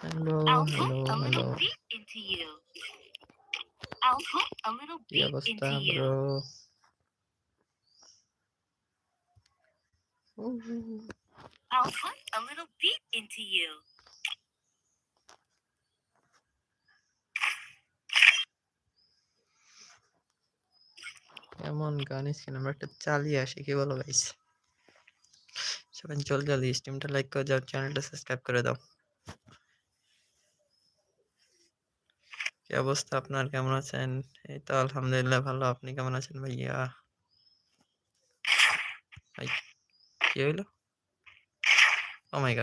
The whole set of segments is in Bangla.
Hello I'll hello put a hello little beat into you. I'll put a little কি beat অবস্থা into you. Bro I'll put a little beat into you. এমন গান স্ক্রিন আমরা একটা চালিয়ে আসি কি বলো গাইস সবাই জলদি জলদি স্ট্রিমটা লাইক করে দাও চ্যানেলটা সাবস্ক্রাইব করে দাও কি অবস্থা আপনার? কেমন আছেন? এই তো আলহামদুলিল্লাহ ভালো। আপনি কেমন আছেন ভাইয়া? কি হইল? ও মাই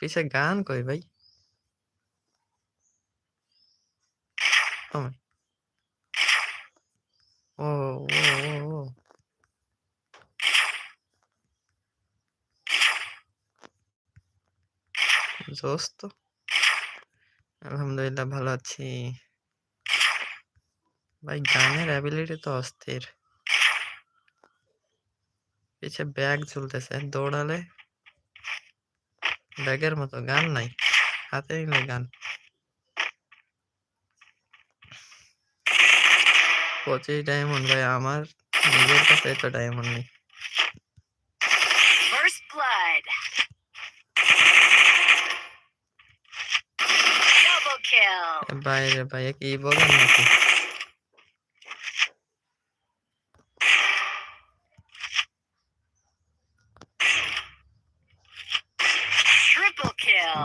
পিছে গান কই ভাই? মাই ও ও ও ও। দোস্ত আলহামদুলিল্লাহ ভালো আছি। ভাই, গানের অ্যাবিলিটি তো অস্থির। পিছে ব্যাগ ঝুলতেছে দৌড়ালে ব্যাগের মতো গান নাই, হাতে নিলে গান। পঁচিশ ডায়মন্ড ভাই, আমার নিজের কাছে এত ডায়মন্ড নেই। বাইরে ভাই এ কি বলেন নাকি?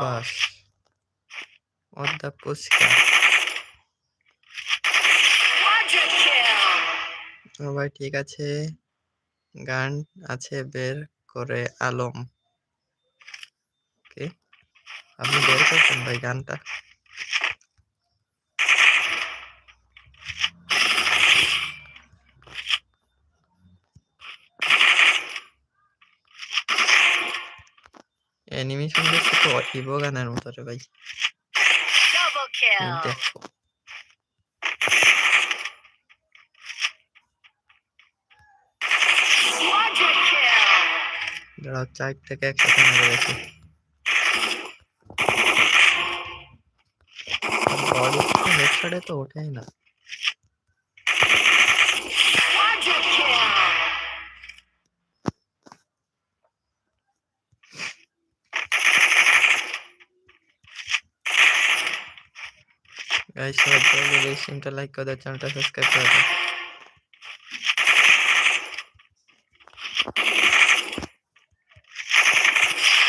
বাস। পুচকা ভাই ঠিক আছে। গান আছে বের করে আলম। ওকে আপনি বের করছেন ভাই গানটা? অ্যানিমেশন দেখছি তো ইভো গানের মতো রে ভাই. দেখো। দাঁড়াও চার থেকে একসাথে মেরে গেছি বডি হেডশটে তো ওঠেই না। গাইস সবাই জলদি এই স্ট্রিমটা লাইক করে দাও চ্যানেলটা সাবস্ক্রাইব করে দাও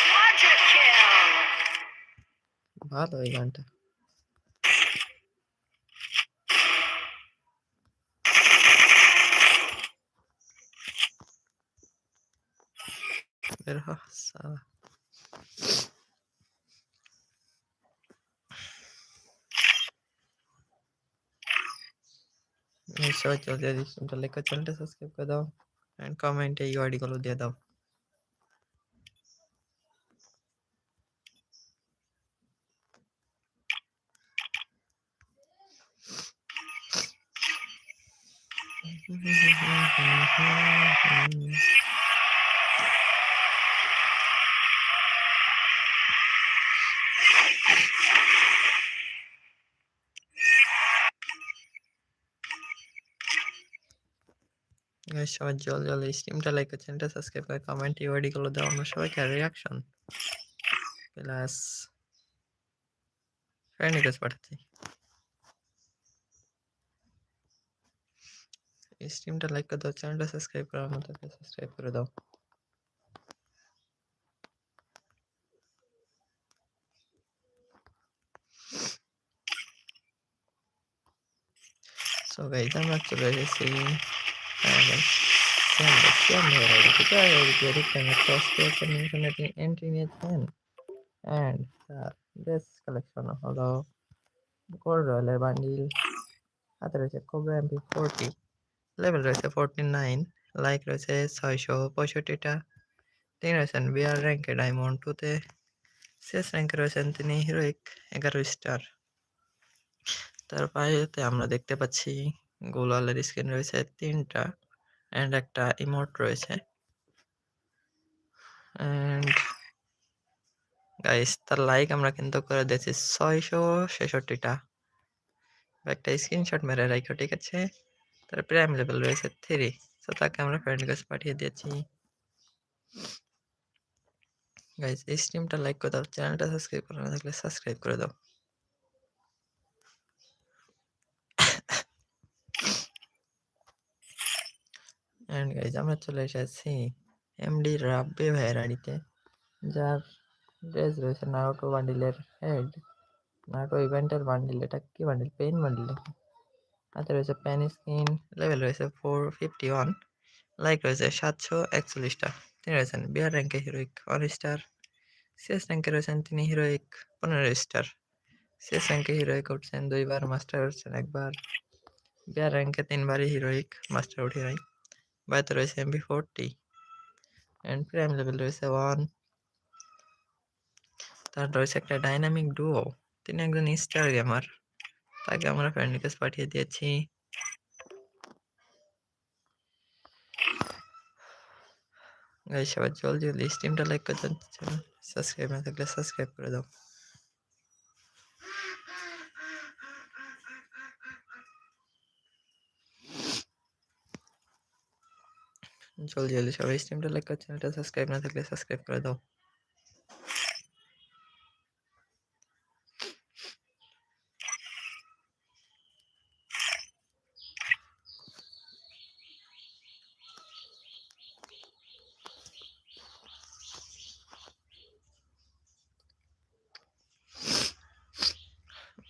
Quadra kill. ভালো এই গানটা বের হ সালা এই সবাই জলদি জলদি স্ট্রিমটা লাইক করে চ্যানেলটা সাবস্ক্রাইব করে দাও এন্ড কমেন্টে ইউআইডি গুলো দিয়ে সবাই জলদি জলদি স্ট্রিমটা লাইক করে চ্যানেলটা সাবস্ক্রাইব করে কমেন্ট ইউআইডি গুলো দাও, আমরা সবাইকে রিয়াকশন প্লাস ফ্রেন্ড রিকোয়েস্ট পাঠাচ্ছি। স্ট্রিমটা লাইক করে দাও চ্যানেলটা সাবস্ক্রাইব করে আমাদেরকে সাবস্ক্রাইব করে দাও। সো গাইস আমরা চলে এসেছি। And uh, this collection হলো গোল্ড রয়্যালের বান্ডিল হাতে রয়েছে কোবরা এমপি ফোরটি লেভেল রয়েছে ফোরটি নাইন লাইক রয়েছে ছয়শো পঁয়ষট্টিটা তিনি রয়েছেন বিআর র্যাঙ্কে ডায়মন্ড টুতে শেষ র্যাঙ্কে রয়েছেন তিনি হিরোইক এগারো স্টার তার পাশেতে আমরা দেখতে পাচ্ছি গোলালের স্ক্রিন রয়েছে তিনটা অ্যান্ড একটা ইমোট রয়েছে। অ্যান্ড গাইস তার লাইক আমরা কিন্তু করে দিয়েছি ছয়শো ছেষট্টিটা। একটা স্ক্রিনশট মেরে রাখো, ঠিক আছে? তার প্রাইম লেভেল রয়েছে থ্রি তো তাকে আমরা ফ্রেন্ড রিকোয়েস্ট পাঠিয়ে দিয়েছি। গাইস এই স্ট্রিমটা লাইক করে দাও চ্যানেলটা সাবস্ক্রাইব করা না থাকলে সাবস্ক্রাইব করে দাও। এন্ড গাইজ আমরা চলে এসেছি এমডি রাব্বি ভাইয়ের আড়িতে যার ড্রেস রয়েছে নারুটো বান্ডিলের হেড নারুটো ইভেন্টের বান্ডিল এটা কি বান্ডিল পেন বান্ডিল হাতে রয়েছে পেন স্কিন লেভেল রয়েছে ফোর ফিফটি ওয়ান লাইক রয়েছে সাতশো একচল্লিশটা। তিনি রয়েছেন বিহার র্যাঙ্কে হিরোইক ওয়ান স্টার সিএস র্যাঙ্কে রয়েছেন তিনি হিরোইক পনেরো স্টার সিএস র্যাঙ্কে হিরোইক উঠছেন দুইবার মাস্টার উঠছেন একবার। বিহার র্যাঙ্কে তিনবারই হিরোইক মাস্টার উঠে নাই। বাড়িতে রয়েছে MB forty and prime level রয়েছে ওয়ান তার রয়েছে একটা ডাইনামিক ডুও তিনি একজন স্টার গেমার তাকে আমরা ফ্রেন্ড রিকোয়েস্ট পাঠিয়ে দিয়েছি। গাইস সবাই জলদি জলদি স্ট্রিমটা লাইক করে সাবস্ক্রাইব না থাকলে সাবস্ক্রাইব করে দাও। জলদি জলদি সবাই স্ট্রিমটা লাইক করে চ্যানেলটা সাবস্ক্রাইব না থাকলে সাবস্ক্রাইব করে দাও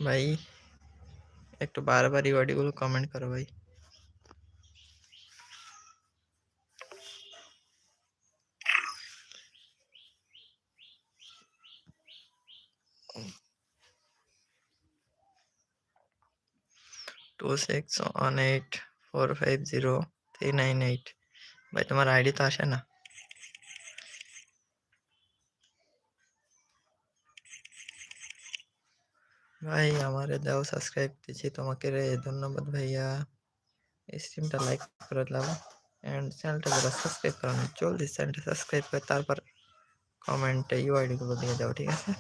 ভাই একটু বারবার ওয়ার্ডগুলো কমেন্ট করো ভাই two six one eight four five zero three nine eight ভাই তোমার আইডি তো আসে না ভাই আমারে দাও সাবস্ক্রাইব দিচ্ছি তোমাকে রে ধন্যবাদ ভাইয়া স্ট্রিমটা লাইক করে দাও অ্যান্ড চ্যানেলটা যারা সাবস্ক্রাইব করেন জলদি চ্যানেলটা সাবস্ক্রাইব করে তারপর কমেন্টে ইউআইডি গুলো দিয়ে দাও ঠিক আছে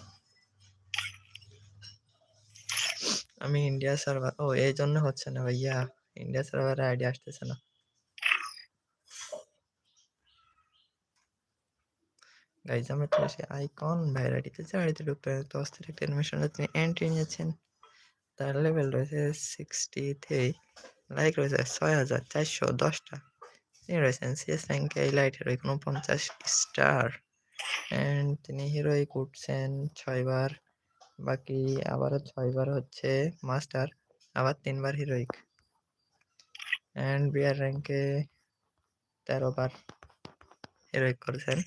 আমি ইন্ডিয়া সার্ভার ও এই জন্য হচ্ছে না ভাইয়া। ইন্ডিয়া সার্ভারে আইডি আসতেছে না। গাইজ আমরা চলে আসি আইকন ভ্যারাইটিতে যে আইডিতে ঢুকতে হয়। তো অস্থির একটা তিনি এন্ট্রি নিয়েছেন। তার লেভেল রয়েছে সিক্সটি থ্রি লাইক রয়েছে ছয় হাজার চারশো দশটা। তিনি রয়েছেন সিএস র্যাঙ্কে এই লাইটের পঞ্চাশ স্টার অ্যান্ড তিনি হিরোইক উঠছেন ছয়বার। বাকি আবারও ছয়বার হচ্ছে মাস্টার, আবার তিনবার হিরোইক অ্যান্ড বিয়ার র্যাঙ্কে তেরো বার হিরোইক করেছেন।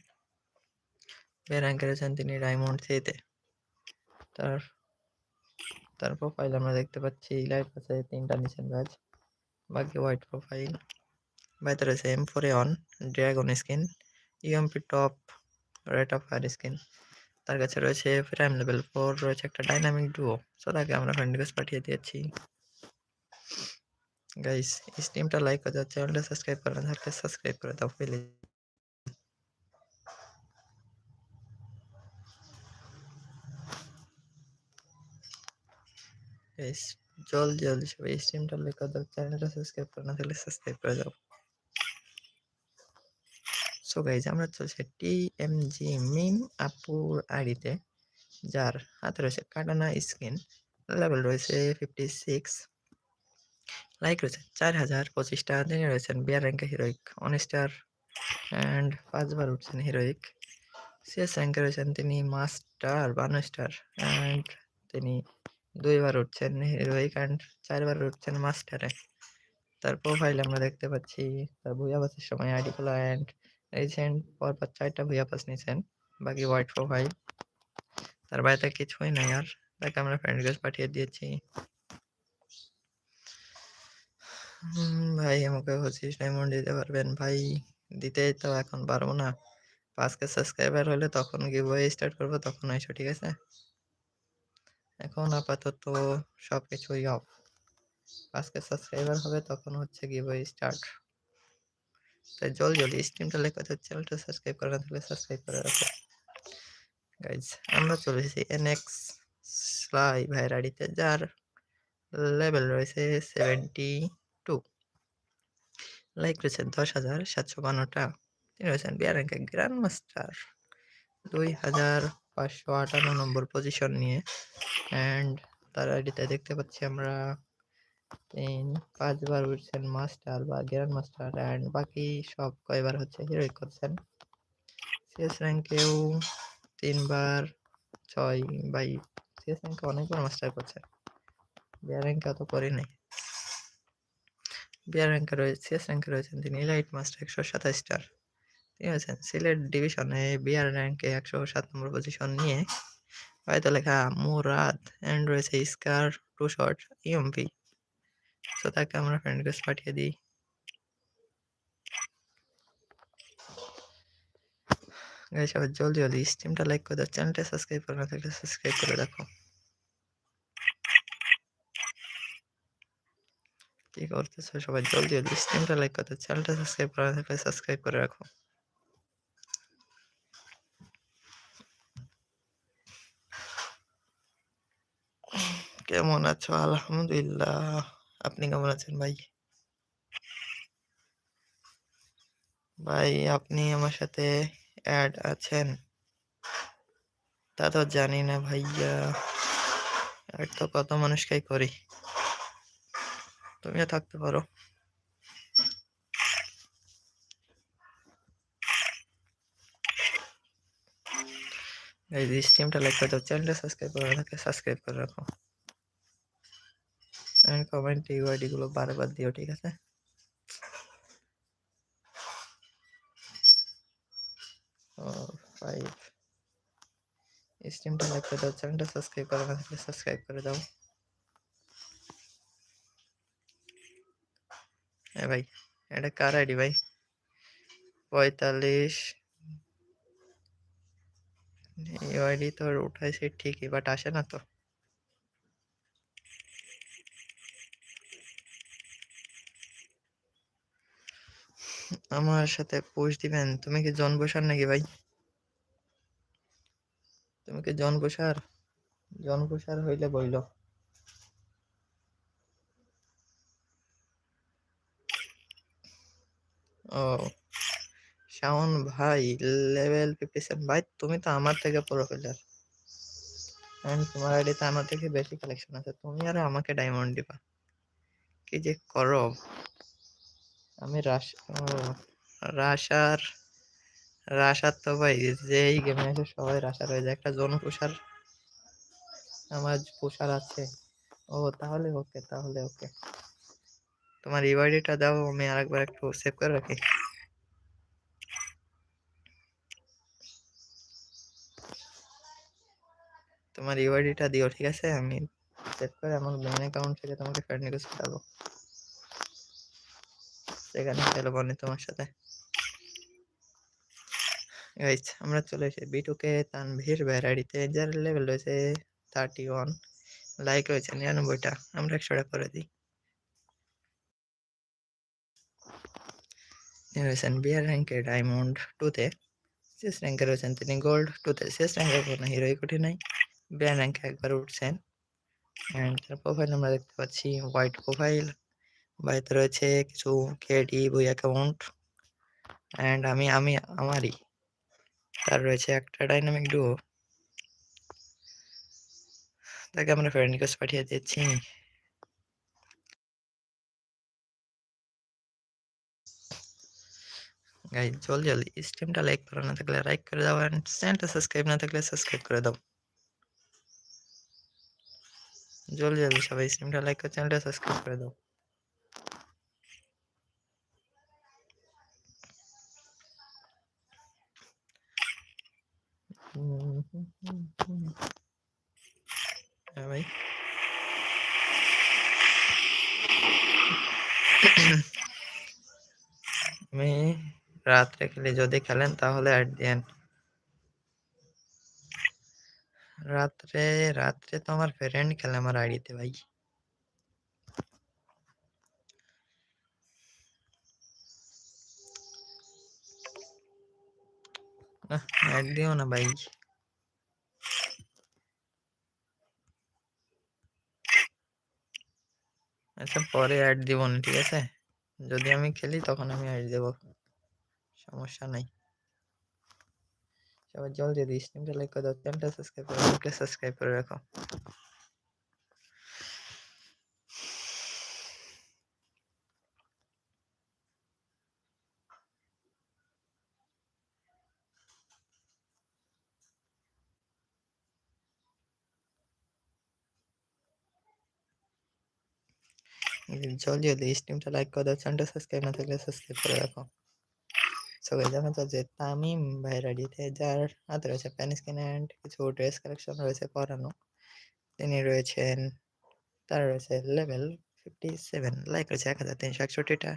বিয়ার র্যাঙ্কে রয়েছেন তিনি ডায়মন্ড থ্রিতে। তার তার প্রোফাইল আমরা দেখতে পাচ্ছি লাইট আছে, তিনটা নিচেন ব্যাচ বাকি হোয়াইট প্রোফাইল বাইতে রয়েছে M four on dragon skin EMP top rate of fire skin তার কাছে রয়েছে প্রাইম লেভেল ফোর রয়েছে একটা ডাইনামিক ডুও সো তাকে আমরা ফ্রেন্ড রিকোয়েস্ট পাঠিয়ে দিয়েছি। গাইস স্ট্রিমটা লাইক করে দাও চ্যানেলটা সাবস্ক্রাইব করে না থাকলে সাবস্ক্রাইব করে দাও প্লিজ জলদি জলদি সবাই স্ট্রিমটা লাইক করে দাও চ্যানেলটা সাবস্ক্রাইব করে না থাকলে সাবস্ক্রাইব করে দাও। সো গাইজ আমরা চলছে টি এম জি মিম আপুর আইডিতে যার হাতে রয়েছে কাটানা স্কিন লেভেল রয়েছে ফিফটি সিক্স লাইক রয়েছে চার হাজার, পঁচিশটা, তিনি রয়েছেন বিয়ার র্যাঙ্কে হিরোইক অন স্টার অ্যান্ড পাঁচবার উঠছেন হিরোইক সিএস র্যাঙ্কে রয়েছেন তিনি মাস্টার বান্ন স্টার অ্যান্ড তিনি দুইবার উঠছেন হিরোইক অ্যান্ড চারবার উঠছেন মাস্টারে তার প্রোফাইল আমরা দেখতে পাচ্ছি, তার ভুয়া সময় খোলা অ্যান্ড রিসেন্ট পরপর চারটা ভুয়া পাস নিয়েছেন বাকি হোয়াইট প্রোফাইল তার বাড়িতে কিছুই নাই আর, তাকে আমরা ফ্রেন্ড রিকোয়েস্ট পাঠিয়ে দিয়েছি। ভাই, আমাকে পঁচিশ ডায়মন্ড দিতে পারবেন। ভাই দিতে তো এখন পারব না। পাঁচকে সাবস্ক্রাইবার হলে তখন গিভওয়ে স্টার্ট করব, তখন এসো ঠিক আছে? এখন আপাতত সব কিছুই অফ পাঁচকে সাবস্ক্রাইবার হবে, তখন হচ্ছে গিভওয়ে স্টার্ট তাই জলদি জলদি স্ট্রিমটা লাইক করতে চ্যানেলটা সাবস্ক্রাইব করে না থাকলে সাবস্ক্রাইব করে রাখো। গাইজ আমরা চলে এসেছি এনএক্স স্লাই ভাইয়ের আইডিতে যার লেভেল রয়েছে সেভেন্টি টু লাইক রয়েছে দশ হাজার সাতশো বান্নটা। তিনি রয়েছেন বিয়ার র্যাঙ্কে গ্র্যান্ড মাস্টার দুই হাজার পাঁচশো আটান্ন নম্বর পজিশন নিয়ে। অ্যান্ড তার আইডিতে দেখতে পাচ্ছি আমরা তিন পাঁচবার উঠছেন মাস্টার বা গ্র্যান্ড মাস্টার অ্যান্ড বাকি সব কয়বার হচ্ছে হিরোইক করছেন সিএস র্যাঙ্কেও তিনবার, ছয় বাই সিএস র্যাঙ্কে অনেকবার মাস্টার করছেন। বিয়ার র্যাঙ্কে অত করে নাই। বিয়ার র্যাঙ্কে রয়েছে সিএস র্যাঙ্কে রয়েছেন তিনি ইলাইট মাস্টার একশো সাতাশ স্টার ঠিক আছে সিলেট ডিভিশনে বিআর র্যাঙ্কে একশো সাত নম্বর পজিশন নিয়ে। হয়তো লেখা মুরাদ অ্যান্ড রয়েছে স্কার টু শর্ট ইএমপি তো তাকে আমরা ফ্রেন্ড রিকোয়েস্ট পাঠিয়ে দিই। গাইস সবাই জলদি জলদি স্ট্রিমটা লাইক করে দাও চ্যানেলটা সাবস্ক্রাইব করে না থাকলে সাবস্ক্রাইব করে রাখো। কি করতেছো? সবাই জলদি জলদি স্ট্রিমটা লাইক করে দাও চ্যানেলটা সাবস্ক্রাইব করে না থাকলে সাবস্ক্রাইব করে রাখো। কেমন আছো? আলহামদুলিল্লাহ। আপনি কেমন আছেন ভাই? ভাই, আপনি আমার সাথে অ্যাড আছেন। তা তো জানি না ভাইয়া। অ্যাড তো কত মানুষকেই করি। তুমিও থাকতে পারো। এই স্ট্রিমটা লাইক করে দাও। চ্যানেলটা সাবস্ক্রাইব করে রাখো সাবস্ক্রাইব করে রাখো। এন্ড কমেন্ট ইউআইডি গুলো বারবার দিও, ঠিক আছে? ফাইভ স্ট্রিমটা লাইক করে দাও চ্যানেলটা সাবস্ক্রাইব করে না থাকলে সাবস্ক্রাইব করে দাও। হ্যাঁ ভাই, এটা কার আইডি ভাই? পঁয়তাল্লিশ। ইউআইডি তো উঠাইছি ঠিকই বাট আসে না তো। আমার সাথে পোস্ট দিবেন? তুমি কি জন বসার নাকি ভাই? তুমি কি জন বসার জন বসার হইলে বইল। ও, শাওন ভাই, লেভেল ফিফটি সেভেন। ভাই, তুমি তো আমার থেকে প্রোফাইলার এন্ড তোমার আইডিতে আমার থেকে বেশি কালেকশন আছে। তুমি আর আমাকে ডায়মন্ড দিবা। কি যে করো আমি রাশ রাশার রাশার তো ভাই যে এই গেমে আছে সবাই রাশার হয়ে যায়। একটা জন পুষার আমার পুষার আছে। ও, তাহলে ওকে তাহলে ওকে। তোমার ইউআইডিটা দাও, আমি আরেকবার একটু সেভ করে রাখি। তোমার ইউআইডিটা দিও, ঠিক আছে? আমি সেভ করে আমার মেন অ্যাকাউন্ট থেকে তোমাকে ফ্রেন্ড রিকোয়েস্ট পাঠাবো সেখানে খেলব আমি তোমার সাথে। গাইস আমরা চলে এসে বিটুকে তানভীর ভ্যারাইটিতে, যার লেভেল রয়েছে থার্টি ওয়ান লাইক রয়েছে নিরানব্বইটা। আমরা একশোটা করে দিই। তিনি রয়েছেন বিয়ার র্যাঙ্কে ডায়মন্ড টুতে শেষ র্যাঙ্কে রয়েছেন তিনি গোল্ড টুতে শেষ র্যাঙ্কে কোনো হিরোই কোটি নাই। বিয়ার র্যাঙ্কে একবার উঠছেন। অ্যান্ড তার প্রোফাইল আমরা দেখতে পাচ্ছি হোয়াইট প্রোফাইল বাড়িতে রয়েছে কিছু কেডি বই অ্যাকাউন্ট অ্যান্ড আমি আমি, আমারই। তার রয়েছে একটা ডাইনামিক ডুও তাকে আমরা ফ্রেন্ড রিকোয়েস্ট পাঠিয়ে দিচ্ছি। গাইজ জলদি জলদি স্ট্রিমটা লাইক করে, না থাকলে লাইক করে দাও অ্যান্ড চ্যানেলটা সাবস্ক্রাইব না থাকলে সাবস্ক্রাইব করে দাও। জলদি জলদি সবাই স্ট্রিমটা লাইক করে চ্যানেলটা সাবস্ক্রাইব করে দাও। হ্যাঁ ভাই আমি রাত্রে খেলি যদি খেলেন তাহলে অ্যাড দেন রাত্রে রাত্রে তো আমার ফ্রেন্ড খেলে আমার আইডিতে ভাই দিও না ভাই আচ্ছা পরে অ্যাড দিব না, ঠিক আছে? যদি আমি খেলি, তখন আমি অ্যাড দেব। সমস্যা নাই। সবাই জলদি স্ট্রিমটা লাইক করে দাও চ্যানেলটা সাবস্ক্রাইব করে সাবস্ক্রাইব করে রাখো। জলদি যদি স্ট্রিমটা লাইক করে দাও চ্যানেলটা সাবস্ক্রাইব না থাকলে সাবস্ক্রাইব করে রাখো। সবাই জানো তো যে তামিম ভাই রেডিতে যার হাতে রয়েছে প্যান স্কিন অ্যান্ড কিছু ড্রেস কালেকশন রয়েছে পরানো। তিনি রয়েছেন, তার রয়েছে লেভেল ফিফটি সেভেন লাইক রয়েছে এক হাজার তিনশো একষট্টিটা।